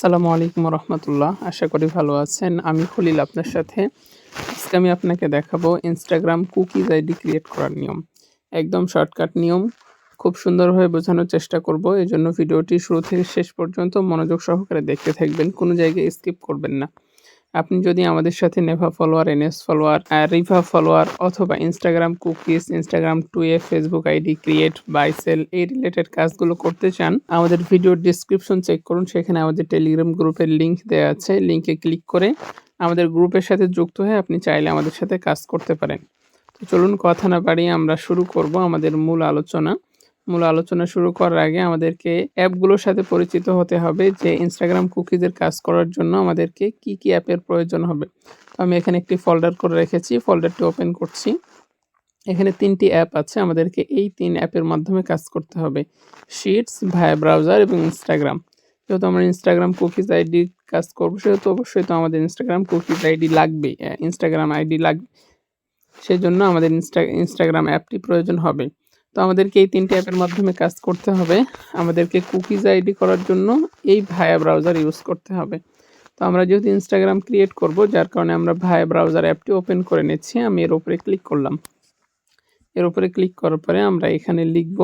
আসসালামু আলাইকুম রহমতুল্লাহ। আশা করি ভালো আছেন। আমি খলিল আপনার সাথে। আজকে আমি আপনাকে দেখাবো ইনস্টাগ্রাম কুকিজ আইডি ক্রিয়েট করার নিয়ম। একদম শর্টকাট নিয়ম। খুব সুন্দরভাবে বোঝানোর চেষ্টা করব। এই জন্য ভিডিওটি শুরু থেকে শেষ পর্যন্ত মনোযোগ সহকারে দেখতে থাকবেন। কোনো জায়গায় স্কিপ করবেন না। আপনি যদি আমাদের সাথে নেভা ফলোয়ার এনএস ফলোয়ার রিভা ফলোয়ার অথবা ইনস্টাগ্রাম কুকিজ ইনস্টাগ্রাম টুয়ে ফেসবুক আইডি ক্রিয়েট বাইসেল এই রিলেটেড কাজগুলো করতে চান, আমাদের ভিডিওর ডিসক্রিপশন চেক করুন। সেখানে আমাদের টেলিগ্রাম গ্রুপের লিঙ্ক দেওয়া আছে। লিঙ্কে ক্লিক করে আমাদের গ্রুপের সাথে যুক্ত হয়ে আপনি চাইলে আমাদের সাথে কাজ করতে পারেন। তো চলুন কথা না বাড়িয়ে আমরা শুরু করব আমাদের মূল আলোচনা। মূল আলোচনা শুরু করার আগে আমাদেরকে অ্যাপগুলোর সাথে পরিচিত হতে হবে যে ইনস্টাগ্রাম কুকিজের কাজ করার জন্য আমাদেরকে কি কি অ্যাপের প্রয়োজন হবে। তো আমি এখানে একটি ফোল্ডার করে রেখেছি ফোল্ডারটি ওপেন করছি। এখানে তিনটি অ্যাপ আছে, আমাদেরকে এই তিন অ্যাপের মাধ্যমে কাজ করতে হবে। শিটস ভায়া ব্রাউজার এবং ইনস্টাগ্রাম যেহেতু আমরা ইনস্টাগ্রাম কুকিজ আইডি কাজ করব, সেহেতু অবশ্যই তো আমাদের ইনস্টাগ্রাম কুকিজ আইডি লাগবে ইনস্টাগ্রাম আইডি লাগবে। সেই জন্য আমাদের ইনস্টা ইনস্টাগ্রাম অ্যাপটি প্রয়োজন হবে। তো আমাদেরকে এই তিনটে অ্যাপের মাধ্যমে কাজ করতে হবে। আমাদেরকে কুকিজ আইডি করার জন্য এই ভায়া ব্রাউজার ইউজ করতে হবে। তো আমরা যেহেতু ইনস্টাগ্রাম ক্রিয়েট করব, যার কারণে আমরা ভায়া ব্রাউজার অ্যাপটি ওপেন করে নিচ্ছি। আমি এর উপরে ক্লিক করলাম। এর উপরে ক্লিক করার পরে আমরা এখানে লিখব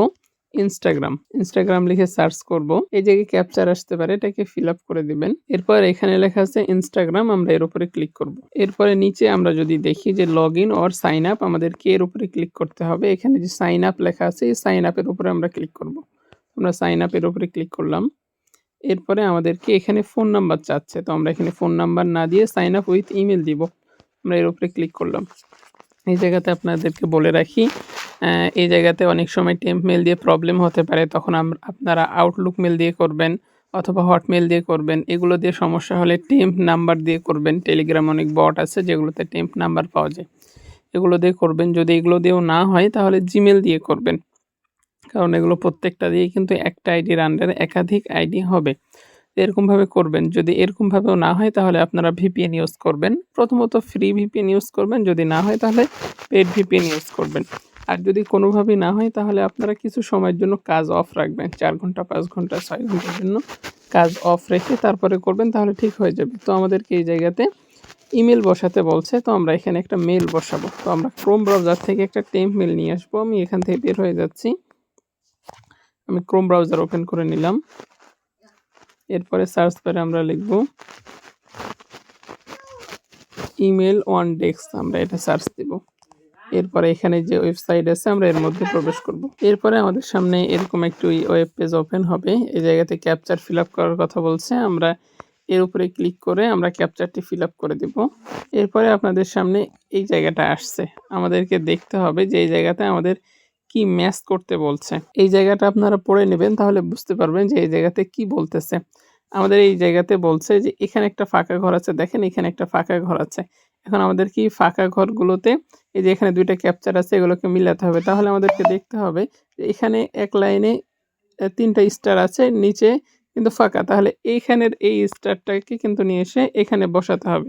ইনস্টাগ্রাম ইনস্টাগ্রাম লিখে সার্চ করব। এই জায়গায় ক্যাপচার আসতে পারে, এটাকে ফিল আপ করে দিবেন। এরপর এখানে লেখা আছে ইনস্টাগ্রাম আমরা এর উপরে ক্লিক করব। এরপরে নিচে আমরা যদি দেখি যে log in or sign up আমাদেরকে এর উপরে ক্লিক করতে হবে। এখানে যে সাইন আপ লেখা আছে, এই সাইন আপের উপরে আমরা ক্লিক করব। আমরা সাইন আপের উপরে ক্লিক করলাম। এরপরে আমাদেরকে এখানে ফোন নাম্বার চাচ্ছে। তো আমরা এখানে ফোন নাম্বার না দিয়ে সাইন আপ উইথ ইমেল দিব। আমরা এর উপরে ক্লিক করলাম। এই জায়গাতে আপনাদেরকে বলে রাখি এই জায়গাতে অনেক সময় টেম্প মেল দিয়ে প্রবলেম হতে পারে। তখন আপনারা আউটলুক মেল দিয়ে করবেন অথবা হটমেল দিয়ে করবেন। এগুলো দিয়ে সমস্যা হলে টেম্প নাম্বার দিয়ে করবেন। টেলিগ্রাম অনেক বট আছে যেগুলোতে টেম্প নাম্বার পাওয়া যায়। এগুলো দিয়ে করবেন। যদি এগুলো দিয়েও না হয় তাহলে জিমেল দিয়ে করবেন। কারণ এগুলো প্রত্যেকটা দিয়ে কিন্তু একটা আইডির আন্ডারে একাধিক আইডি হবে। এরকমভাবে করবেন। যদি এরকমভাবেও না হয় তাহলে আপনারা ভিপিএন ইউজ করবেন। প্রথমত ফ্রি ভিপিএন ইউজ করবেন। যদি না হয় তাহলে পেড ভিপিএন ইউজ করবেন। আর যদি কোনোভাবেই না হয়, তাহলে আপনারা কিছু সময়ের জন্য কাজ অফ রাখবেন। চার ঘণ্টা, পাঁচ ঘণ্টা, ছয় ঘণ্টার জন্য কাজ অফ রেখে তারপরে করবেন, তাহলে ঠিক হয়ে যাবে। তো আমাদেরকে এই জায়গাতে ইমেল বসাতে বলছে, তো আমরা এখানে একটা মেল বসাবো। তো আমরা ক্রোম ব্রাউজার থেকে একটা টেম্প মেল নিয়ে আসব। আমি এখান থেকে বের হয়ে যাচ্ছি। আমি ক্রোম ব্রাউজার ওপেন করে নিলাম। এরপরে সার্চ করে আমরা লিখব ইমেল ওয়ান ডেস্ক আমরা এটা সার্চ দেব। এরপরে এখানে যে ওয়েবসাইট আছে, আমরা এর মধ্যে প্রবেশ করব। এরপরে আমাদের সামনে এরকম একটি ওয়েব পেজ ওপেন হবে। এই জায়গাতে ক্যাপচার ফিল আপ করার কথা বলছে। আমরা এর উপরে ক্লিক করে আমরা ক্যাপচারটি ফিল আপ করে দেব। এরপরে আপনাদের সামনে এই জায়গাটা আসছে। আমাদেরকে দেখতে হবে যে এই জায়গাতে আমাদের কি ম্যাচ করতে বলছে। এই জায়গাটা আপনারা পড়ে নেবেন, তাহলে বুঝতে পারবেন যে এই জায়গাতে কি বলতেছে। আমাদের এই জায়গাতে বলছে যে এখানে একটা ফাঁকা ঘর আছে। দেখেন এখানে একটা ফাঁকা ঘর আছে। এখন আমাদের কি ফাঁকা ঘরগুলোতে এই যে এখানে দুইটা ক্যাপচার আছে, এগুলোকে মিলাতে হবে। তাহলে আমাদেরকে দেখতে হবে যে এখানে এক লাইনে তিনটা স্টার আছে, নিচে কিন্তু ফাঁকা। তাহলে এইখানের এই স্টারটাকে কিন্তু নিয়ে এসে এখানে বসাতে হবে।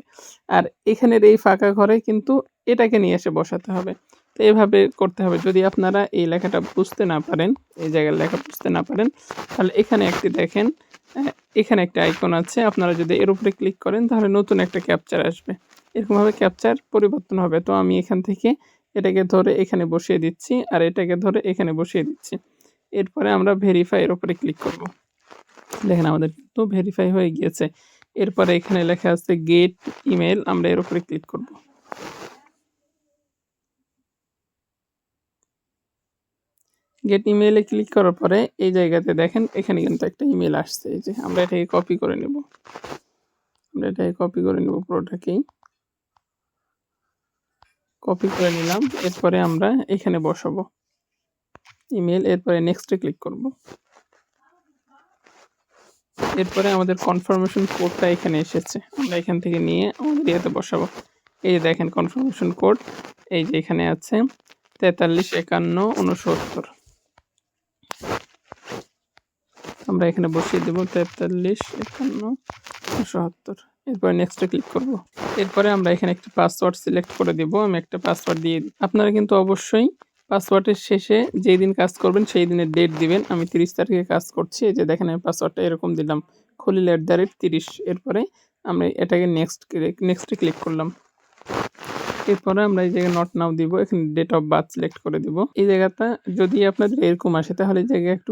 আর এখানের এই ফাঁকা ঘরে কিন্তু এটাকে নিয়ে এসে বসাতে হবে। তো এভাবে করতে হবে। যদি আপনারা এই লেখাটা বুঝতে না পারেন, এই জায়গার লেখা বুঝতে না পারেন, তাহলে এখানে একটি দেখেন এখানে একটা আইকন আছে। আপনারা যদি এর উপরে ক্লিক করেন, তাহলে নতুন একটা ক্যাপচার আসবে। এরকমভাবে ক্যাপচার পরিবর্তন হবে। তো আমি এখান থেকে এটাকে ধরে এখানে বসিয়ে দিচ্ছি আর এটাকে ধরে এখানে বসিয়ে দিচ্ছি। এরপরে আমরা ভেরিফাই এর উপরে ক্লিক করব। দেখেন আমাদের কিন্তু ভেরিফাই হয়ে গিয়েছে। এরপরে এখানে লেখা আছে গেট ইমেল আমরা এর উপরে ক্লিক করব। গেট ইমেলে ক্লিক করার পরে এই জায়গাতে দেখেন এখানে কিন্তু একটা ইমেল আসছে। এই যে আমরা এটাকে কপি করে নেব। আমরা এটাকে কপি করে নেব পুরোটাকেই। কপি করে নিলাম, এরপরে আমরা এখানে বসাবো। ইমেল এরপরে নেক্সটে ক্লিক করব। এরপরে আমাদের কনফার্মেশন কোডটা এখানে এসেছে। আমরা এখান থেকে নিয়ে আমাদের ইয়েতে বসাবো। এই যে দেখেন কনফার্মেশন কোড এই যে এখানে আছে তেতাল্লিশ একান্ন উনসত্তর আমরা এখানে বসিয়ে দেবো তেতাল্লিশ একান্ন সত্তর এরপরে নেক্সটে ক্লিক করব। এরপরে আমরা এখানে একটি পাসওয়ার্ড সিলেক্ট করে দেব। আমি একটা পাসওয়ার্ড দিয়ে দিই। আপনারা কিন্তু অবশ্যই পাসওয়ার্ডের শেষে যেই দিন কাজ করবেন, সেই দিনের ডেট দিবেন। আমি তিরিশ তারিখে কাজ করছি। এই যে দেখেন, আমি পাসওয়ার্ডটা এরকম দিলাম। খলিল অ্যাট দ্য রেট তিরিশ। এরপরে আমরা এটাকে নেক্সট নেক্সটে ক্লিক করলাম। এরপরে আমরা এই জায়গায় নট নাও দিব। এখানে ডেট অফ বার্থ সিলেক্ট করে দিব। এই জায়গাটা যদি আপনাদের এরকম আসে, তাহলে এই জায়গায় একটু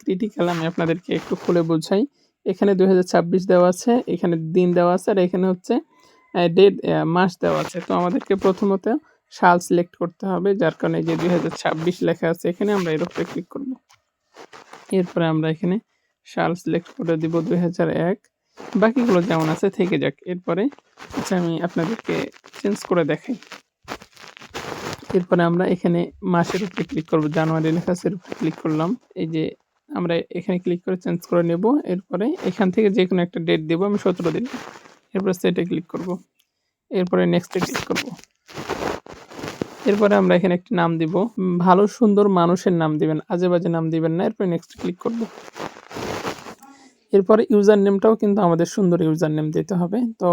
ক্রিটিক্যাল আমি আপনাদেরকে একটু খুলে বোঝাই। এখানে দুই হাজার ছাব্বিশ দেওয়া আছে, এখানে দিন দেওয়া আছে, আর এখানে হচ্ছে ডেট মাস দেওয়া আছে। তো আমাদেরকে প্রথমত সাল সিলেক্ট করতে হবে, যার কারণে যে দুই হাজার ছাব্বিশ লেখা আছে এখানে, আমরা এর ক্লিক করব। এরপরে আমরা এখানে সাল সিলেক্ট করে দিব দুই হাজার এক। বাকিগুলো যেমন আছে, থেকে যাক। এরপরে আচ্ছা আমি আপনাদেরকে চেঞ্জ করে দেখাই। এরপরে আমরা এখানে মাসের উপরে ক্লিক করব, জানুয়ারি লেখা আছে ক্লিক করলাম। এই যে আমরা এখানে ক্লিক করে চেঞ্জ করে নেব। এরপরে এখান থেকে যে কোনো একটা ডেট দেবো, আমি সতেরো দিন। এরপরে সেটে ক্লিক করব। এরপরে নেক্সটে ক্লিক করব। এরপরে আমরা এখানে একটি নাম দিব। ভালো, সুন্দর মানুষের নাম দিবেন আজে বাজে নাম দিবেন না। এরপরে নেক্সট ক্লিক করব। এরপরে ইউজার নেমটাও কিন্তু আমাদের সুন্দর ইউজার নেম দিতে হবে। তো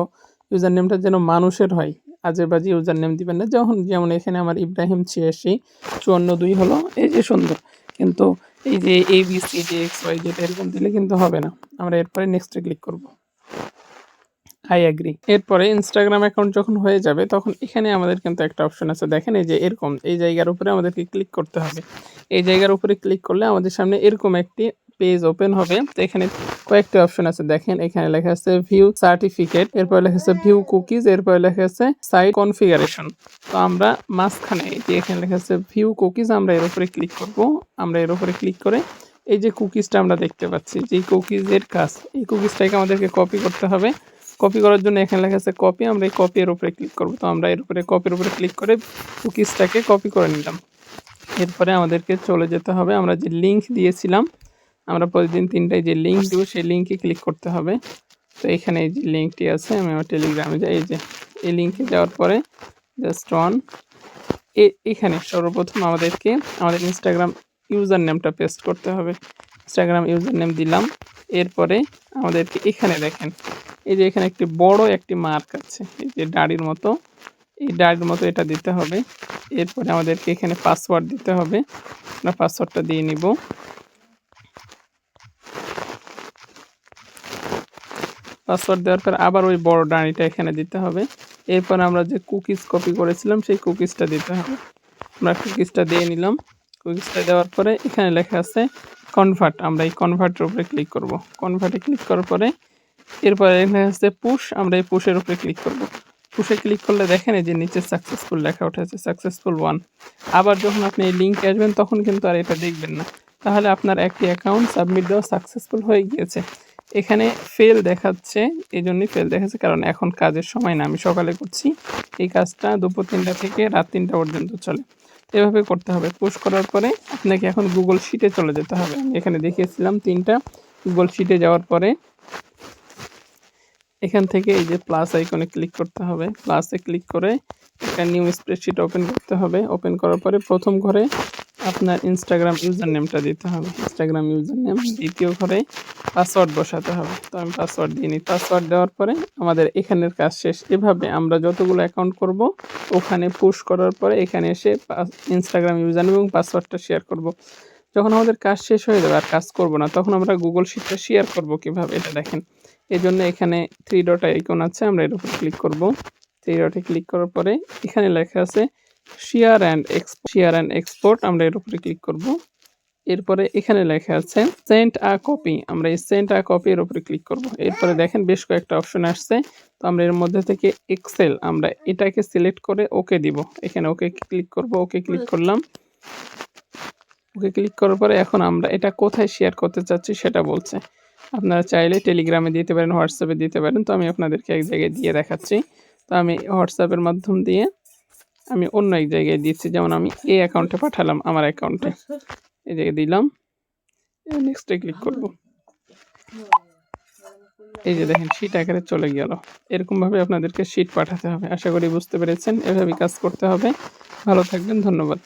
ইউজার নেমটা যেন মানুষের হয় আজে বাজে ইউজার নেম দিবেন না। যখন, যেমন এখানে আমার ইব্রাহিম ছিয়াশি, চুয়ান্ন দুই হলো, এই যে সুন্দর। কিন্তু এই যে A B C D X Y Z এরকম দিলে কিন্তু হবে না। আমরা এরপরে নেক্সটে ক্লিক করব। আই অ্যাগ্রি এরপরে ইনস্টাগ্রাম অ্যাকাউন্ট যখন হয়ে যাবে, তখন এখানে আমাদের কিন্তু একটা অপশন আছে। দেখেন এই যে এরকম, এই জায়গার উপরে আমাদেরকে ক্লিক করতে হবে। এই জায়গার উপরে ক্লিক করলে আমাদের সামনে এরকম একটি পেজ ওপেন হবে। তো এখানে কয়েকটি অপশন আছে। দেখেন, এখানে লেখা আছে ভিউ সার্টিফিকেট এরপর লেখা আছে ভিউ কুকিজ এরপর লেখা আছে সাইট কনফিগারেশন তো আমরা মাঝখানে এখানে লেখা আছে ভিউ কুকিজ আমরা এর উপরে ক্লিক করব। আমরা এর উপরে ক্লিক করে এই যে কুকিজটা আমরা দেখতে পাচ্ছি। যে কুকিজের কাজ, এই কুকিজটাকে আমাদেরকে কপি করতে হবে। কপি করার জন্য এখানে লেখা আছে কপি আমরা এই কপি এর উপরে ক্লিক করব। তো আমরা এর উপরে কপির উপরে ক্লিক করে কুকিজটাকে কপি করে নিলাম। এরপরে আমাদেরকে চলে যেতে হবে। আমরা যে লিঙ্ক দিয়েছিলাম আমরা প্রতিদিন তিনটায় যে লিঙ্ক দেবো, সেই লিঙ্কে ক্লিক করতে হবে। তো এখানে এই যে লিঙ্কটি আছে, আমি আমার টেলিগ্রামে যাই, এই যে এই লিঙ্কে যাওয়ার পরে জাস্ট অন এখানে সর্বপ্রথম আমাদেরকে আমাদের ইনস্টাগ্রাম ইউজার নেমটা পেস্ট করতে হবে। ইনস্টাগ্রাম ইউজার নেম দিলাম, এরপরে আমাদেরকে এখানে দেখেন, এই যে এখানে একটি বড় একটি মার্ক আছে, এই যে দাড়ির মতো, এই দাড়ির মতো এটা দিতে হবে। এরপরে আমাদেরকে এখানে পাসওয়ার্ড দিতে হবে, আমরা পাসওয়ার্ডটা দিয়ে নিব। পাসওয়ার্ড দেওয়ার পর আবার ওই বড় ডানিটা এখানে দিতে হবে। এরপর আমরা যে কুকিজ কপি করেছিলাম, সেই কুকিজটা দিতে হবে। আমরা কুকিজটা দিয়ে নিলাম। কুকিজটা দেওয়ার পরে এখানে লেখা আছে কনভার্ট আমরা এই কনভার্টের উপরে ক্লিক করব। কনভার্টে ক্লিক করার পরে এরপরে লেখা আছে পুশ আমরা এই পুশের উপরে ক্লিক করব। পুশে ক্লিক করলে দেখেন এই যে নিচে সাকসেসফুল লেখা উঠেছে সাকসেসফুল ওয়ান আবার যখন আপনি এই লিঙ্কে আসবেন, তখন কিন্তু আর এটা দেখবেন না। তাহলে আপনার একটি অ্যাকাউন্ট সাবমিট দেওয়া সাকসেসফুল হয়ে গিয়েছে। এখানে ফেল দেখাচ্ছে এই জন্যই ফেল দেখাচ্ছে, কারণ এখন কাজের সময় না, আমি সকালে করছি। এই কাজটা দুপুর তিনটা থেকে রাত তিনটা পর্যন্ত চলে। এভাবে করতে হবে। পোস্ট করার পরে আপনাকে এখন গুগল শিটে চলে যেতে হবে। আমি এখানে দেখিয়েছিলাম তিনটা। গুগল শিটে যাওয়ার পরে এখান থেকে এই যে প্লাস আইকনে ক্লিক করতে হবে। প্লাসে ক্লিক করে একটা নিউ স্প্রেডশিট ওপেন করতে হবে। ওপেন করার পরে প্রথম ঘরে আপনার ইনস্টাগ্রাম ইউজার নেমটা দিতে হবে। ইনস্টাগ্রাম ইউজার নেম দ্বিতীয় ঘরে পাসওয়ার্ড বসাতে হবে। তো আমি পাসওয়ার্ড দিয়ে নিই। পাসওয়ার্ড দেওয়ার পরে আমাদের এখানের কাজ শেষ। এভাবে আমরা যতগুলো অ্যাকাউন্ট করব, ওখানে পুশ করার পরে এখানে এসে ইনস্টাগ্রাম ইউজার এবং পাসওয়ার্ডটা শেয়ার করব। যখন আমাদের কাজ শেষ হয়ে যাবে আর কাজ করব না, তখন আমরা গুগল শিটটা শেয়ার করব কীভাবে, এটা দেখেন। এই জন্য এখানে থ্রি ডট আইকন আছে, আমরা এর উপর ক্লিক করব। থ্রি ডটে ক্লিক করার পরে এখানে লেখা আছে share and export share and export আমরা এর উপরে ক্লিক করব। এরপরে এখানে লেখা আছে সেন্ট আ কপি আমরা এই সেন্ট আ কপি এর উপরে ক্লিক করব। এরপরে দেখেন বেশ কয়েকটা অপশন আসছে। তো আমরা এর মধ্যে থেকে এক্সেল আমরা এটাকে সিলেক্ট করে ওকে দিব। এখানে ওকে ক্লিক করব, ওকে ক্লিক করলাম। ওকে ক্লিক করার পরে এখন আমরা এটা কোথায় শেয়ার করতে চাচ্ছি সেটা বলছে। আপনারা চাইলে টেলিগ্রামে দিতে পারেন হোয়াটসঅ্যাপে দিতে পারেন। তো আমি আপনাদেরকে এক জায়গায় দিয়ে দেখাচ্ছি। তো আমি হোয়াটসঅ্যাপের মাধ্যম দিয়ে আমি অন্য এক জায়গায় দিচ্ছি। যেমন আমি এই অ্যাকাউন্টে পাঠালাম আমার অ্যাকাউন্টে এই জায়গায় দিলাম নেক্সটে ক্লিক করব এই যে দেখেন শীট আকারে চলে গেল এরকমভাবে আপনাদেরকে শীট পাঠাতে হবে আশা করি বুঝতে পেরেছেন এভাবে কাজ করতে হবে ভালো থাকবেন ধন্যবাদ